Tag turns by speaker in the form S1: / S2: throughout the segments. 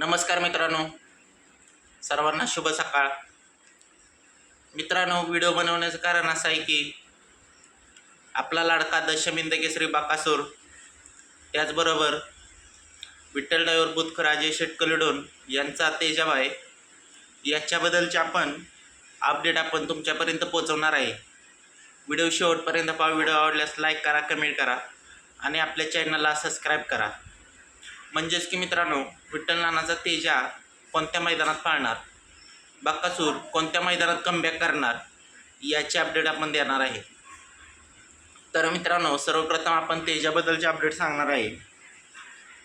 S1: नमस्कार मित्रांनो. सर्वांना शुभ सकाळ. मित्रांनो व्हिडिओ बनवण्याचं कारण असं आहे की आपला लाडका दशमिंद केसरी बाकासूर त्याचबरोबर विठ्ठल डायवर बुतकर अजय शेटकलिडोन यांचा तेजाब आहे याच्याबद्दलचे आपण अपडेट आपण तुमच्यापर्यंत पोहोचवणार आहे. व्हिडिओ शेवटपर्यंत पहा व्हिडिओ आवडल्यास लाईक करा कमेंट करा आणि आपल्या चॅनलला सबस्क्राईब करा. म्हणजेच की मित्रांनो विठ्ठल नानाचा तेजा कोणत्या मैदानात पाळणार? बक्कासूर कोणत्या मैदानात कमबॅक करणार? याचे अपडेट आपण देणार आहे. तर मित्रांनो सर्वप्रथम आपण तेजाबद्दलचे अपडेट सांगणार आहे.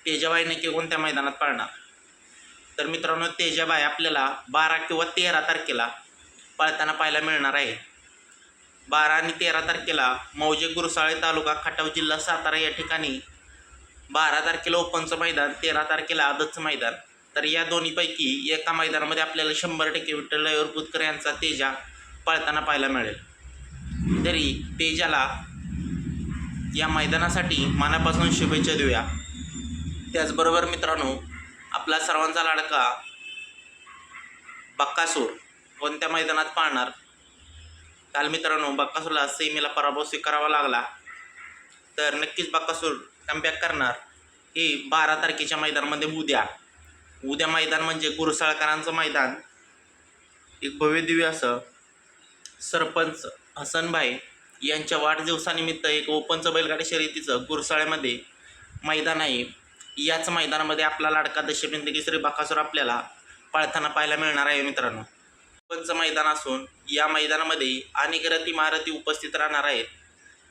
S1: तेजाबाई नक्की कोणत्या मैदानात पाळणार? तर मित्रांनो तेजाबाई आपल्याला बारा किंवा तेरा तारखेला पाळताना पाहायला मिळणार आहे. बारा आणि तेरा तारखेला मौजे गुरसाळे तालुका खटाव जिल्हा सातारा या ठिकाणी बारा तारखेला ओपनचं मैदान तेरा तारखेला आदतचं मैदान. तर या दोन्हीपैकी एका मैदानामध्ये आपल्याला शंभर टक्के विठ्ठल बुतकर यांचा तेजा पळताना पाहायला मिळेल. तरी तेजाला या मैदानासाठी मनापासून शुभेच्छा देऊया. त्याचबरोबर मित्रांनो आपला सर्वांचा लाडका बक्कासूर कोणत्या मैदानात पाळणार? काल मित्रांनो बक्कासूरला सेमीला पराभव स्वीकारावा लागला. तर नक्कीच बक्कासूर कमबॅक करणार हे बारा तारखेच्या मैदानामध्ये उद्या. उद्या मैदान म्हणजे गुरसाळकरांचं मैदान. एक भव्यदिव्य असं सरपंच हसनभाई यांच्या वाढदिवसानिमित्त एक ओपनचं बैलगाडी शर्यतीचं गुरसाळ्यामध्ये मैदान आहे. याच मैदानामध्ये आपला लाडका दशबिंद श्री बकासूर आपल्याला पळताना पाहायला मिळणार आहे मित्रांनो. ओपनचं मैदान असून या मैदानामध्ये अनेक रती महारथी उपस्थित राहणार आहेत.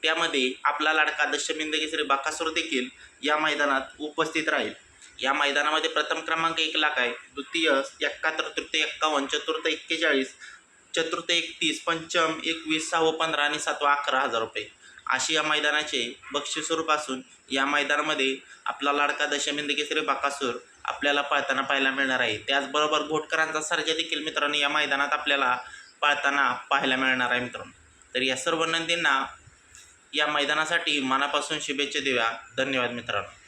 S1: त्यामध्ये आपला लाडका दशबिंद केसरी बाकासूर देखील या मैदानात उपस्थित राहील. या मैदानामध्ये प्रथम क्रमांक एक लाख आहे. द्वितीय एकाहत्तर तृतीय एक्कावन्न चतुर्थ एक्केचाळीस चतुर्थ एकतीस पंचम एकवीस सहावं पंधरा आणि सातवा अकरा हजार रुपये. अशी या मैदानाचे बक्षीस स्वरूप असून या मैदानामध्ये आपला लाडका दशमिंद केसरी बाकासूर आपल्याला पळताना पाहायला मिळणार आहे. त्याचबरोबर घोटकरांचा सर्जा देखील मित्रांनो या मैदानात आपल्याला पाळताना पाहायला मिळणार आहे मित्रांनो. तर या सर्व नंदींना या मैदानासाठी मनापासून शुभेच्छा देऊया. धन्यवाद मित्रांनो.